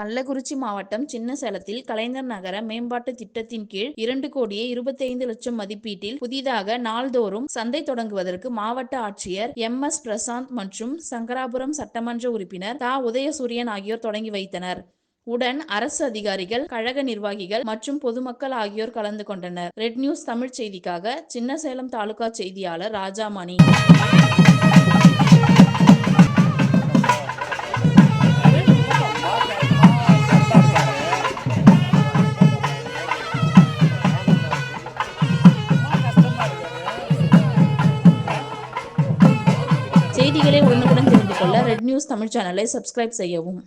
கள்ளக்குறிச்சி மாவட்டம் சின்னசேலத்தில் கலைஞர் நகர மேம்பாட்டு திட்டத்தின் கீழ் இரண்டு கோடியே இருபத்தைந்து லட்சம் மதிப்பீட்டில் புதிதாக நாள்தோறும் சந்தை தொடங்குவதற்கு மாவட்ட ஆட்சியர் எம் எஸ் பிரசாந்த் மற்றும் சங்கராபுரம் சட்டமன்ற உறுப்பினர் தா. உதயசூரியன் ஆகியோர் தொடங்கி வைத்தனர். உடன் அரசு அதிகாரிகள் கழக நிர்வாகிகள் மற்றும் பொதுமக்கள் ஆகியோர் கலந்து கொண்டனர். ரெட் நியூஸ் தமிழ் செய்திக்காக சின்னசேலம் தாலுகா செய்தியாளர் ராஜாமணி. செய்திகளை உடனுக்குடன் தெரிந்து கொள்ள ரெட் நியூஸ் தமிழ் சேனலை சப்ஸ்கிரைப் செய்யவும்.